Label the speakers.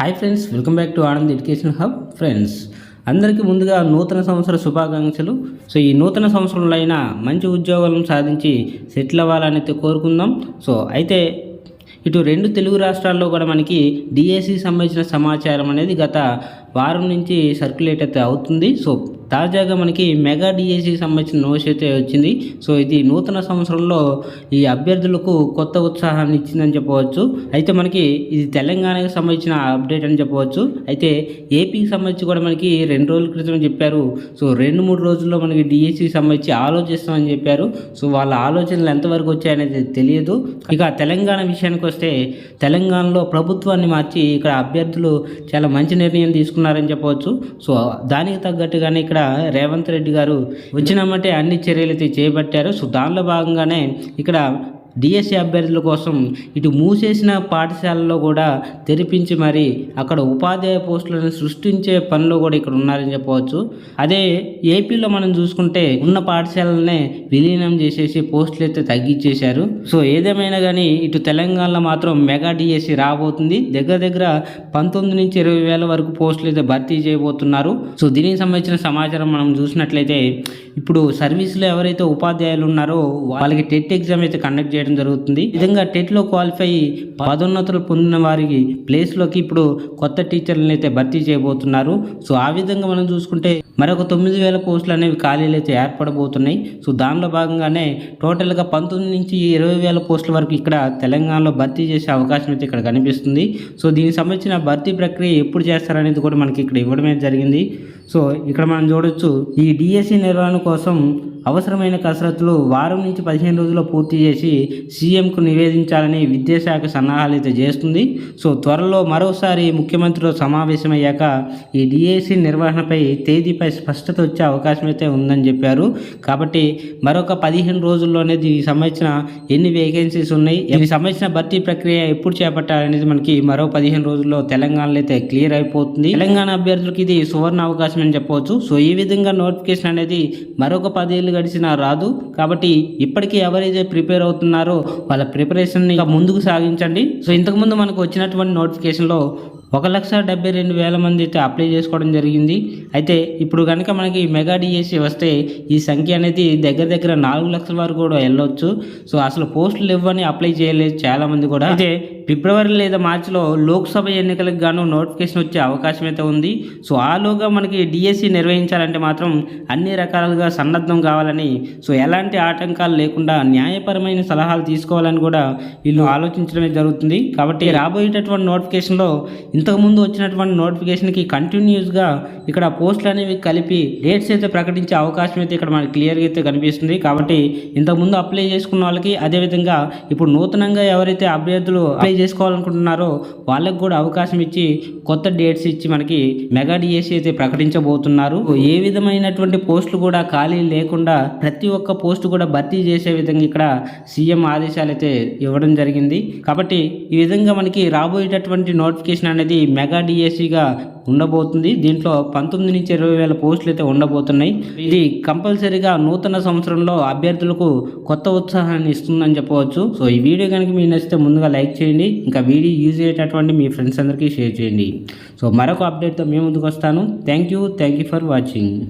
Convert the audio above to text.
Speaker 1: Hi friends welcome back to Anand education hub. Friends అందరికీ ముందుగా నూతన సంవత్సర శుభాకాంక్షలు. సో ఈ నూతన సంవత్సరంలో అయినా మంచి ఉద్యోగాలను సాధించి సెటిల్ అవ్వాలని కోరుకుందాం. సో అయితే ఇటు రెండు తెలుగు రాష్ట్రాల్లో కూడా మనకి డిఏసి సంబంధించిన సమాచారం అనేది గత వారం నుంచి సర్క్యులేట్ అయితే అవుతుంది. సో తాజాగా మనకి మెగా డిఎస్సికి సంబంధించిన నోస్ అయితే వచ్చింది. సో ఇది నూతన సంవత్సరంలో ఈ అభ్యర్థులకు కొత్త ఉత్సాహాన్ని ఇచ్చిందని చెప్పవచ్చు. అయితే మనకి ఇది తెలంగాణకు సంబంధించిన అప్డేట్ అని చెప్పవచ్చు. అయితే ఏపీకి సంబంధించి కూడా మనకి రెండు రోజుల క్రితం చెప్పారు. సో రెండు మూడు రోజుల్లో మనకి డిఎస్సికి సంబంధించి ఆలోచిస్తామని చెప్పారు. సో వాళ్ళ ఆలోచనలు ఎంతవరకు వచ్చాయనేది తెలియదు. ఇక తెలంగాణ విషయానికి వస్తే తెలంగాణలో ప్రభుత్వాన్ని మార్చి ఇక్కడ అభ్యర్థులు చాలా మంచి నిర్ణయం తీసుకున్నారని చెప్పవచ్చు. సో దానికి తగ్గట్టుగానే ఇక్కడ రేవంత్ రెడ్డి గారు వచ్చినామంటే అన్ని చర్యలు అయితే చేపట్టారు. సో దానిలో భాగంగానే ఇక్కడ డిఎస్సి అభ్యర్థుల కోసం ఇటు మూసేసిన పాఠశాలలో కూడా తెరిపించి మరి అక్కడ ఉపాధ్యాయ పోస్టులను సృష్టించే పనిలో కూడా ఇక్కడ ఉన్నారని చెప్పవచ్చు. అదే ఏపీలో మనం చూసుకుంటే ఉన్న పాఠశాలనే విలీనం చేసేసి పోస్టులు అయితే తగ్గించేశారు సో ఏదేమైనా కానీ ఇటు తెలంగాణలో మాత్రం మెగా డిఎస్సి రాబోతుంది. దగ్గర దగ్గర పంతొమ్మిది నుంచి ఇరవై వేల వరకు పోస్టులు అయితే భర్తీ చేయబోతున్నారు. సో దీనికి సంబంధించిన సమాచారం మనం చూసినట్లయితే ఇప్పుడు సర్వీస్లో ఎవరైతే ఉపాధ్యాయులు ఉన్నారో వాళ్ళకి టెట్ ఎగ్జామ్ అయితే కండక్ట్ చేయడం జరుగుతుంది. విధంగా టెట్లో క్వాలిఫై అయ్యి పదోన్నతులు పొందిన వారికి ప్లేస్లోకి ఇప్పుడు కొత్త టీచర్లను అయితే భర్తీ చేయబోతున్నారు. సో ఆ విధంగా మనం చూసుకుంటే మరొక తొమ్మిది వేల పోస్టులు అనేవి ఖాళీలు అయితే ఏర్పడబోతున్నాయి. సో దానిలో భాగంగానే టోటల్గా పంతొమ్మిది నుంచి ఇరవై వేల పోస్టుల వరకు ఇక్కడ తెలంగాణలో భర్తీ చేసే అవకాశం అయితే ఇక్కడ కనిపిస్తుంది. సో దీనికి సంబంధించిన భర్తీ ప్రక్రియ ఎప్పుడు చేస్తారనేది కూడా మనకి ఇక్కడ ఇవ్వడమే జరిగింది. సో ఇక్కడ మనం చూడొచ్చు ఈ డిఎస్సి నిర్వహణ కోసం అవసరమైన కసరత్తులు వారం నుంచి పదిహేను రోజుల్లో పూర్తి చేసి సీఎంకు నివేదించాలని విద్యాశాఖ సన్నాహాలు అయితే చేస్తుంది. సో త్వరలో మరోసారి ముఖ్యమంత్రితో సమావేశమయ్యాక ఈ డిఏసీ నిర్వహణపై తేదీపై స్పష్టత వచ్చే అవకాశం అయితే ఉందని చెప్పారు. కాబట్టి మరొక పదిహేను రోజుల్లోనే దీనికి సంబంధించిన ఎన్ని వేకెన్సీస్ ఉన్నాయి దీనికి సంబంధించిన భర్తీ ప్రక్రియ ఎప్పుడు చేపట్టాలనేది మనకి మరో పదిహేను రోజుల్లో తెలంగాణలో అయితే క్లియర్ అయిపోతుంది. తెలంగాణ అభ్యర్థులకు ఇది సువర్ణ అవకాశం అని చెప్పవచ్చు. సో ఈ విధంగా నోటిఫికేషన్ అనేది మరొక పదేళ్ళు గడిచినా రాదు. కాబట్టి ఇప్పటికీ ఎవరైతే ప్రిపేర్ అవుతున్నారో వాళ్ళ ప్రిపరేషన్ని ముందుకు సాగించండి. సో ఇంతకుముందు మనకు వచ్చినటువంటి నోటిఫికేషన్లో ఒక లక్ష డెబ్బై రెండు వేల మంది అయితే అప్లై చేసుకోవడం జరిగింది. అయితే ఇప్పుడు కనుక మనకి మెగా డిఎస్సి వస్తే ఈ సంఖ్య అనేది దగ్గర దగ్గర నాలుగు లక్షల వరకు కూడా వెళ్ళొచ్చు. సో అసలు పోస్టులు ఇవ్వని అప్లై చేయలేదు చాలామంది కూడా. అయితే ఫిబ్రవరి లేదా మార్చిలో లోక్సభ ఎన్నికలకు గాను నోటిఫికేషన్ వచ్చే అవకాశం అయితే ఉంది. సో ఆలోగా మనకి డిఎస్సి నిర్వహించాలంటే మాత్రం అన్ని రకాలుగా సన్నద్ధం కావాలని సో ఎలాంటి ఆటంకాలు లేకుండా న్యాయపరమైన సలహాలు తీసుకోవాలని కూడా వీళ్ళు ఆలోచించడమే జరుగుతుంది. కాబట్టి రాబోయేటటువంటి నోటిఫికేషన్లో ఇంతకుముందు వచ్చినటువంటి నోటిఫికేషన్కి కంటిన్యూస్గా ఇక్కడ పోస్టులు అనేవి కలిపి డేట్స్ అయితే ప్రకటించే అవకాశం అయితే ఇక్కడ మనకి క్లియర్గా అయితే కనిపిస్తుంది. కాబట్టి ఇంతకుముందు అప్లై చేసుకున్న వాళ్ళకి అదేవిధంగా ఇప్పుడు నూతనంగా ఎవరైతే అభ్యర్థులు అప్లై చేసుకోవాలనుకుంటున్నారో వాళ్ళకి కూడా అవకాశం ఇచ్చి కొత్త డేట్స్ ఇచ్చి మనకి మెగా డిఎస్సి అయితే ప్రకటించబోతున్నారు. ఏ విధమైనటువంటి పోస్టులు కూడా ఖాళీ లేకుండా ప్రతి ఒక్క పోస్టు కూడా భర్తీ చేసే విధంగా ఇక్కడ సీఎం ఆదేశాలు అయితే ఇవ్వడం జరిగింది. కాబట్టి ఈ విధంగా మనకి రాబోయేటటువంటి నోటిఫికేషన్ అనేది అనేది మెగా డిఎస్సిగా ఉండబోతుంది. దీంట్లో పంతొమ్మిది నుంచి ఇరవై వేల పోస్టులు అయితే ఉండబోతున్నాయి. ఇది కంపల్సరీగా నూతన సంవత్సరంలో అభ్యర్థులకు కొత్త ఉత్సాహాన్ని ఇస్తుందని చెప్పవచ్చు. సో ఈ వీడియో కనుక మీకు నచ్చితే ముందుగా లైక్ చేయండి. ఇంకా వీడియో యూజ్ అయ్యేటటువంటి మీ ఫ్రెండ్స్ అందరికీ షేర్ చేయండి. సో మరొక అప్డేట్తో మేము ముందుకు వస్తాను. Thank you. Thank you for watching.